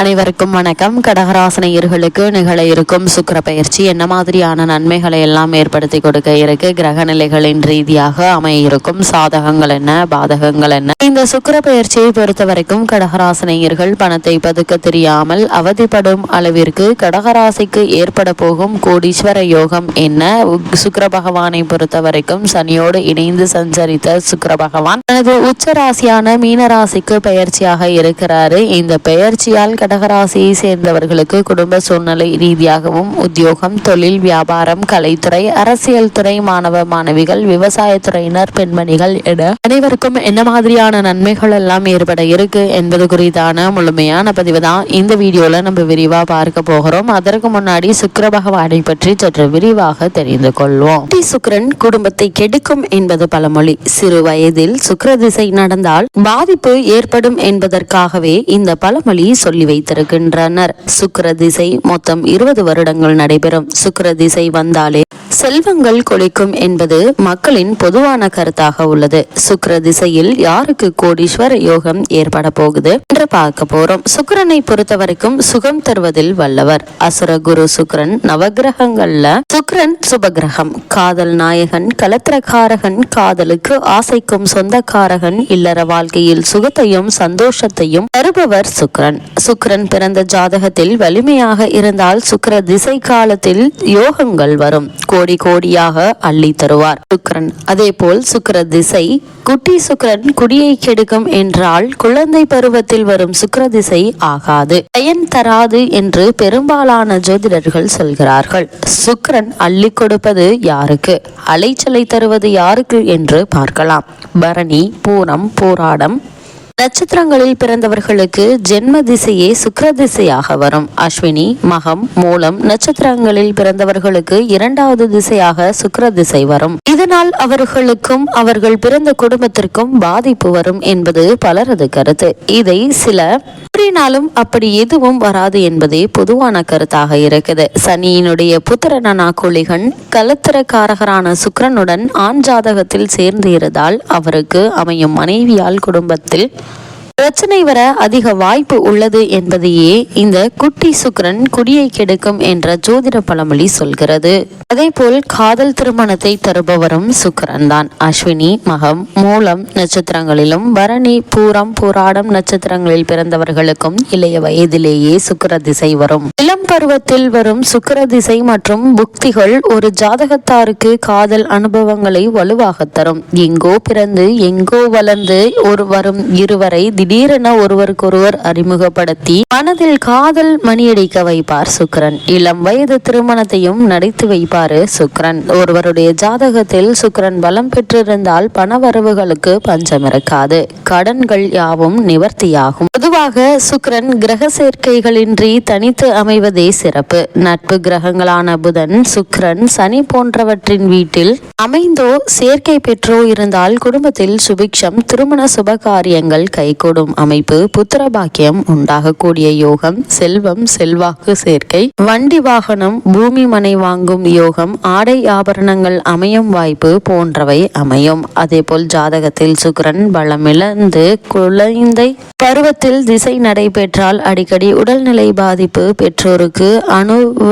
அனைவருக்கும் வணக்கம். கடகராசனையர்களுக்கு நிகழ இருக்கும் சுக்கிர பயிற்சி என்ன மாதிரியான நன்மைகளை எல்லாம் ஏற்படுத்தி கொடுக்க இருக்கு? கிரக நிலைகளின் ரீதியாக அமைய இருக்கும் சாதகங்கள் என்ன? பாதகங்கள் என்ன? இந்த சுக்கர பயிற்சியை பொறுத்த வரைக்கும் கடகராசனையர்கள் பணத்தை பதுக்க தெரியாமல் அவதிப்படும் அளவிற்கு கடகராசிக்கு ஏற்பட போகும் கோடீஸ்வர யோகம் என்ன? சுக்கர பகவானை பொறுத்த வரைக்கும் சனியோடு இணைந்து சஞ்சரித்த சுக்கர பகவான் தனது உச்ச ராசியான மீன ராசிக்கு பயிற்சியாக இருக்கிறாரு. இந்த பெயர்ச்சியால் கடகராசியை சேர்ந்தவர்களுக்கு குடும்ப சூழ்நிலை ரீதியாகவும் உத்தியோகம் தொழில் வியாபாரம் கலைத்துறை அரசியல் துறை மாணவ மாணவிகள் விவசாயத்துறையினர் பெண்மணிகள் என அனைவருக்கும் என்ன மாதிரியான நன்மைகள் எல்லாம் ஏற்பட இருக்கு என்பது குறித்தான முழுமையான பதிவு தான் இந்த வீடியோல நம்ம விரிவா பார்க்க போகிறோம். அதற்கு முன்னாடி சுக்கர பகவானை பற்றி சற்று விரிவாக தெரிந்து கொள்வோம். சுக்கரன் குடும்பத்தை கெடுக்கும் என்பது பழமொழி. சிறு வயதில் சுக்கர திசை நடந்தால் பாதிப்பு ஏற்படும் என்பதற்காகவே இந்த பழமொழி சொல்லி வைத்திருக்கின்றனர். சுக்கர திசை மொத்தம் இருபது வருடங்கள் நடைபெறும். சுக்கர திசை வந்தாலே செல்வங்கள் கொலைக்கும் என்பது மக்களின் பொதுவான கருத்தாக உள்ளது. சுக்கர திசையில் யாருக்கு கோடீஸ்வர யோகம் ஏற்பட போகுது என்று பார்க்க போறோம். சுக்கிரனை பொறுத்த வரைக்கும் சுகம் தருவதில் வல்லவர். அசுர குரு சுக்கரன் நவகிரகங்கள்ல சுக்கரன் சுபகிரகம். காதல் நாயகன் கலத்திரக்காரகன் காதலுக்கு ஆசைக்கும் சொந்தக்காரகன் இல்லற வாழ்க்கையில் சுகத்தையும் சந்தோஷத்தையும் தருபவர் சுக்கரன். சுக்கரன் பிறந்த ஜாதகத்தில் வலிமையாக இருந்தால் சுக்கர திசை காலத்தில் யோகங்கள் வரும். கோடி கோடி கோடியாக அள்ளி தருவார். சுக்கரன். அதே போல் சுக்கிர திசை குட்டி சுக்கரன் குடியை கெடுக்கும் என்றால் குழந்தை பருவத்தில் வரும் சுக்கர திசை ஆகாது. பயன் தராது என்று பெரும்பாலான ஜோதிடர்கள் சொல்கிறார்கள். சுக்கரன் அள்ளி கொடுப்பது யாருக்கு? அலைச்சலை தருவது யாருக்கு என்று பார்க்கலாம். பரணி பூரம் போராடம் நட்சத்திரங்களில் பிறந்தவர்களுக்கு ஜென்ம திசையே சுக்கர திசையாக வரும். அஸ்வினி மகம் மூலம் நட்சத்திரங்களில் பிறந்தவர்களுக்கு இரண்டாவது திசையாக சுக்கர திசை வரும். இதனால் அவர்களுக்கும் அவர்கள் பிறந்த குடும்பத்திற்கும் பாதிப்பு வரும் என்பது பலரது கருத்து. இதை சில கூறினாலும் அப்படி எதுவும் வராது என்பதே பொதுவான கருத்தாக இருக்குது. சனியினுடைய புத்திரனான குளிகன் கலத்திரக்காரகரான சுக்கரனுடன் ஆண் ஜாதகத்தில் சேர்ந்து இருந்தால் அவருக்கு அமையும் மனைவியால் குடும்பத்தில் பிரச்சனை வர அதிக வாய்ப்பு உள்ளது என்பதையே இந்த குட்டி சுக்கிரன் குடியை கெடுக்கும் என்ற ஜோதிட பழமொழி சொல்கிறது. அதே போல் காதல் திருமணத்தை தருபவரும் சுக்கிரன் தான் அஸ்வினி மகம் மூலம் நட்சத்திரங்களிலும் பரணி பூரம் பூராடம் நட்சத்திரங்களில் பிறந்தவர்களுக்கும் இளைய வயதிலேயே சுக்கர திசை வரும். இளம் பருவத்தில் வரும் சுக்கர திசை மற்றும் புக்திகள் ஒரு ஜாதகத்தாருக்கு காதல் அனுபவங்களை வலுவாக தரும். எங்கோ பிறந்து எங்கோ வளர்ந்து ஒரு வரும் இருவரை திடீரென ஒருவருக்கொருவர் அறிமுகப்படுத்தி மனதில் காதல் மணியடிக்க வைப்பார் சுக்கிரன். இளம் வயது திருமணத்தையும் நடித்து வைப்பாரு சுக்கரன். ஒருவருடைய ஜாதகத்தில் சுக்கரன் பலம் பெற்றிருந்தால் பண வரவுகளுக்கு பஞ்சம் இருக்காது கடன்கள் யாவும் நிவர்த்தியாகும். பொதுவாக சுக்கிரன் கிரக சேர்க்கைகளின்றி தனித்து அமைவதே சிறப்பு. நட்பு கிரகங்களான புதன் சுக்கிரன் சனி போன்றவற்றின் வீட்டில் அமைந்தோ சேர்க்கை பெற்றோ இருந்தால் குடும்பத்தில் சுபிக்ஷம் திருமண சுப காரியங்கள் கைகூடும். அமைப்பு புத்திர பாக்கியம் உண்டாகக்கூடிய யோகம் செல்வம் செல்வாக்கு சேர்க்கை வண்டி வாகனம் பூமி மனை வாங்கும் யோகம் ஆடை ஆபரணங்கள் அமையும் வாய்ப்பு போன்றவை அமையும். அதேபோல் ஜாதகத்தில் சுக்கிரன் பலமிழந்து குழந்தை பருவத்தில் திசை நடைபெற்றால் அடிக்கடி உடல்நிலை பாதிப்பு பெற்றோருக்கு அணுவ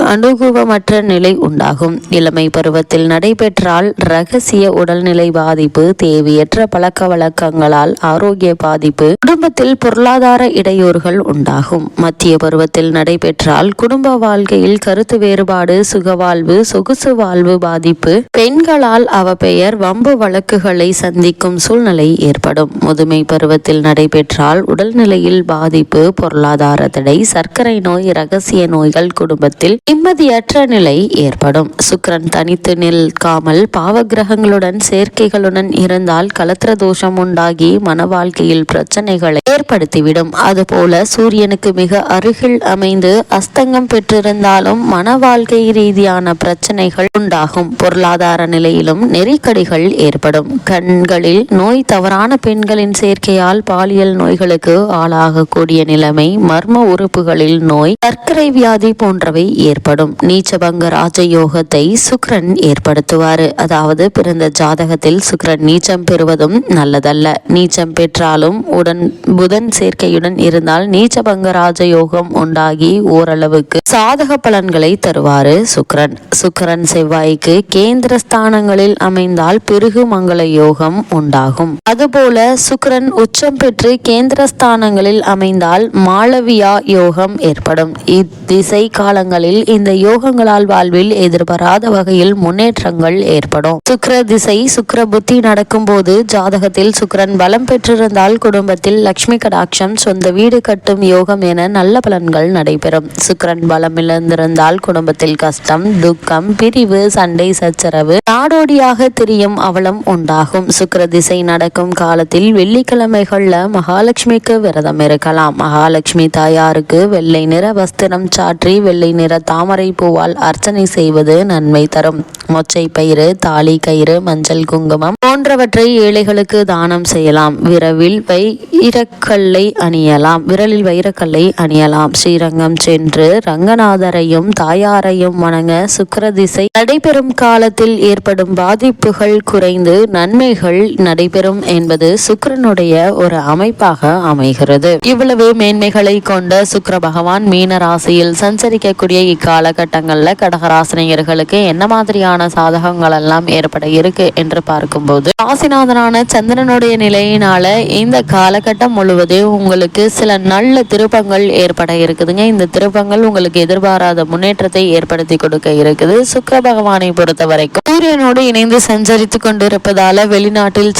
அனுகுவமற்ற நிலை உண்டாகும். இளமை பருவத்தில் நடைபெற்றால் ரகசிய உடல்நிலை பாதிப்பு தேவையற்ற பழக்க வழக்கங்களால் ஆரோக்கிய பாதிப்பு குடும்பத்தில் பொருளாதார இடையூறுகள் உண்டாகும். மத்திய பருவத்தில் நடைபெற்றால் குடும்ப வாழ்க்கையில் கருத்து வேறுபாடு சுகவாழ்வு சொகுசு வாழ்வு பாதிப்பு பெண்களால் அவ பெயர் வம்பு வழக்குகளை சந்திக்கும் சூழ்நிலை ஏற்படும். முதுமை பருவத்தில் நடைபெற்றால் உடல்நிலையில் பாதிப்பு பொருளாதார தடை சர்க்கரை நோய் ரகசிய நோய்கள் குடும்பத்தில் நிம்மதியற்ற நிலை ஏற்படும். சுக்கிரன் தனித்து நிற்காமல் பாவகிரகங்களுடன் சேர்க்கைகளுடன் இருந்தால் கலத்திர தோஷம் உண்டாகி மன வாழ்க்கையில் பிரச்சனைகளை ஏற்படுத்திவிடும். அதுபோல சூரியனுக்கு மிக அருகில் அமைந்து அஸ்தங்கம் பெற்றிருந்தாலும் மன வாழ்க்கை ரீதியான பிரச்சனைகள் உண்டாகும். பொருளாதார நிலையிலும் நெருக்கடிகள் ஏற்படும். கண்களில் நோய் தவறான பெண்களின் சேர்க்கையால் பாலியல் நோய்களுக்கு ஆளாகக்கூடிய நிலைமை மர்ம உறுப்புகளில் நோய் சர்க்கரை வியாதி போன்றவை ஏற்படும். நீச்சபங்க ராஜயோகத்தை சுக்கிரன் ஏற்படுத்துவார். அதாவது பிறந்த ஜாதகத்தில் சுக்கிரன் நீச்சம் பெறுவதும் நல்லதல்ல. நீச்சம் பெற்றாலும் உடன் புதன் சேர்க்கையுடன் இருந்தால் நீச்சபங்க ராஜயோகம் உண்டாகி ஓரளவுக்கு சாதக பலன்களை தருவாரு சுக்கிரன் சுக்கிரன் செவ்வாய்க்கு கேந்திர ஸ்தானங்களில் அமைந்தால் பிருகு மங்கள யோகம் உண்டாகும். அதுபோல சுக்கிரன் உச்சம் பெற்று கேந்திர ஸ்தானங்களில் அமைந்தால் மாளவியா யோகம் ஏற்படும். இத்திசை காலங்களில் இந்த யோகங்களால் வாழ்வில் எதிர்பாராத வகையில் முன்னேற்றங்கள் ஏற்படும். சுக்கர திசை சுக்கிர புத்தி நடக்கும் போது ஜாதகத்தில் சுக்கிரன் பலம் பெற்றிருந்தால் குடும்பத்தில் லக்ஷ்மி கடாட்சம் சொந்த வீடு கட்டும் யோகம் என நல்ல பலன்கள் நடைபெறும். சுக்கிரன் பலம் இழந்திருந்தால் குடும்பத்தில் கஷ்டம் துக்கம் பிரிவு சண்டை சச்சரவு நாடோடியாக திரியும் அவலம் உண்டாகும். சுக்கர திசை நடக்கும் காலத்தில் வெள்ளிக்கிழமைகள்ல மகாலட்சுமிக்கு விரதம் இருக்கலாம். மகாலட்சுமி தாயாருக்கு வெள்ளை நிற வஸ்திரம் சாற்றி வெள்ளை நிற தாமரை பூவால் அர்ச்சனை செய்வது நன்மை தரும். மொச்சை பயிறு தாலி கயிறு மஞ்சள் குங்குமம் போன்றவற்றை ஏழைகளுக்கு தானம் செய்யலாம். விரவில் வைரக்கல்லை அணியலாம். விரலில் வைரக்கல்லை அணியலாம். ஸ்ரீரங்கம் சென்று ரங்கநாதரையும் தாயாரையும் வணங்க சுக்கிர திசை நடைபெறும் காலத்தில் ஏற்படும் பாதிப்புகள் குறைந்து நன்மைகள் நடைபெறும் என்பது சுக்கரனுடைய ஒரு அமைப்பாக அமைகிறது. இவ்வளவு மேன்மைகளை கொண்ட சுக்கிர பகவான் மீன ராசியில் சஞ்சரிக்கக்கூடிய காலகட்டங்களில் கடகராசினியர்களுக்கு என்ன மாதிரியான சாதகங்கள் எல்லாம் ஏற்பட இருக்கு என்று பார்க்கும்போது ராசிநாதனான சந்திரனுடைய நிலையினால இந்த காலகட்டம் முழுவதும் உங்களுக்கு சில நல்ல திருப்பங்கள் ஏற்பட இருக்குதுங்க. இந்த திருப்பங்கள் உங்களுக்கு எதிர்பாராத முன்னேற்றத்தை ஏற்படுத்தி கொடுக்க இருக்குது. சுக்கிர பகவானை பொறுத்த வரைக்கும் சூரியனோடு இணைந்து சஞ்சரித்து கொண்டிருப்பதால வெளிநாட்டில்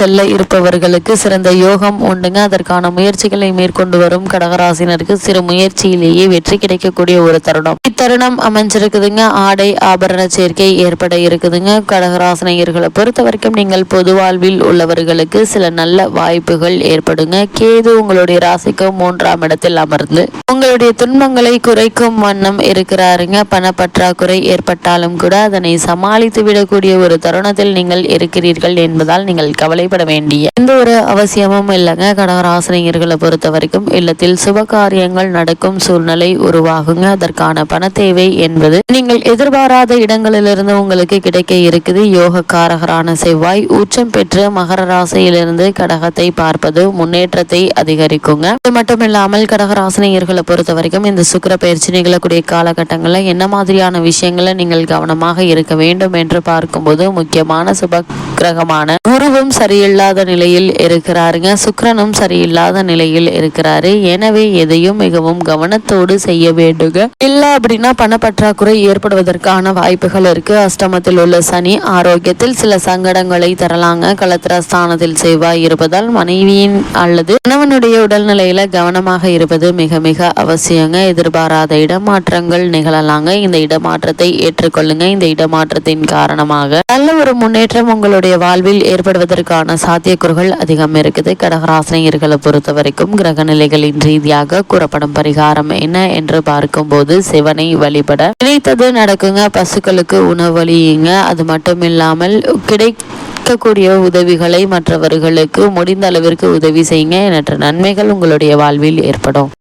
செல்ல இருப்பவர்களுக்கு சிறந்த யோகம் உண்டுங்க. அதற்கான முயற்சிகளை மேற்கொண்டு வரும் கடகராசினருக்கு சிறு முயற்சியிலேயே வெற்றி கிடைக்கக்கூடிய ஒரு தருணம். இத்தருணம் அமைஞ்சிருக்குதுங்க. ஆடை ஆபரண சேர்க்கை ஏற்பட இருக்குதுங்க. கடகராசனையர்களை பொறுத்த வரைக்கும் நீங்கள் பொது வாழ்வில் உள்ளவர்களுக்கு சில நல்ல வாய்ப்புகள் ஏற்படுங்க. கேது உங்களுடைய ராசிக்கு மூன்றாம் இடத்தில் அமர்ந்து உங்களுடைய துன்பங்களை குறைக்கும் வண்ணம் இருக்கிறாருங்க. பணப்பற்றாக்குறை ஏற்பட்டாலும் கூட அதனை சமாளித்து விடக்கூடிய ஒரு தருணத்தில் நீங்கள் இருக்கிறீர்கள் என்பதால் நீங்கள் கவலைப்பட வேண்டிய எந்த ஒரு அவசியமும் இல்லைங்க. கடகராசினியர்களை பொறுத்த வரைக்கும் இல்லத்தில் சுப காரியங்கள் நடக்கும் சூழ்நிலை உருவாகுங்க. அதற்கான பண தேவை என்பது நீங்கள் எதிர்பாராத இடங்களிலிருந்து உங்களுக்கு கிடைக்க இருக்குது. யோக காரகரான செவ்வாய் உச்சம் பெற்று மகர ராசியிலிருந்து கடகத்தை பார்ப்பது முன்னேற்றத்தை அதிகரிக்குங்க. அது மட்டும் இல்லாமல் கடகராசினியர்களை பொறுத்த வரைக்கும் இந்த சுக்கர பயிற்சி நிகழக்கூடிய காலகட்டங்களில் என்ன மாதிரியான விஷயங்களை நீங்கள் கவனமாக இருக்க வேண்டும் என்று பார்க்கும்போது முக்கியமான சுப கிரகமான குருவும் சரியில்லாத நிலையில் இருக்கிறாருங்க. சுக்கரனும் சரியில்லாத நிலையில் இருக்கிறாரு. எனவே எதையும் மிகவும் கவனத்தோடு செய்ய வேண்டுங்க. இல்ல அப்படின்னா பணப்பற்றாக்குறை ஏற்படுவதற்கான வாய்ப்புகள் இருக்கு. அஷ்டமத்தில் உள்ள சனி ஆரோக்கியத்தில் சில சங்கடங்களை தரலாங்க. களத்திர ஸ்தானத்தில் செவ்வாய் இருப்பதால் மனைவியின் அல்லது கணவனுடைய உடல்நிலையில கவனமாக இருப்பது மிக மிக அவசியங்க. எதிர்பாராத இடமாற்றங்கள் நிகழலாங்க. இந்த இடமாற்றத்தை ஏற்றுக்கொள்ளுங்க. இந்த இடமாற்றத்தின் காரணமாக நல்ல ஒரு முன்னேற்றம் உங்களுடைய வாழ்வில் ஏற்படுவதற்கான சாத்தியக்கூறுகள் அதிகம் இருக்குது. கடகராசினியர்களை பொறுத்த வரைக்கும் கிரக நிலைகளின் ரீதியாக கூறப்படும் பரிகாரம் என்ன என்று பார்க்கும்போது சிவனை வழிபட. நினைத்தது நடக்குங்க பசுக்களுக்கு உணவளியுங்க அது மட்டும் இல்லாமல் கிடைக்கக்கூடிய உதவிகளை மற்றவர்களுக்கு முடிந்த அளவிற்கு உதவி செய்யுங்க. எண்ணற்ற நன்மைகள் உங்களுடைய வாழ்வில் ஏற்படும்.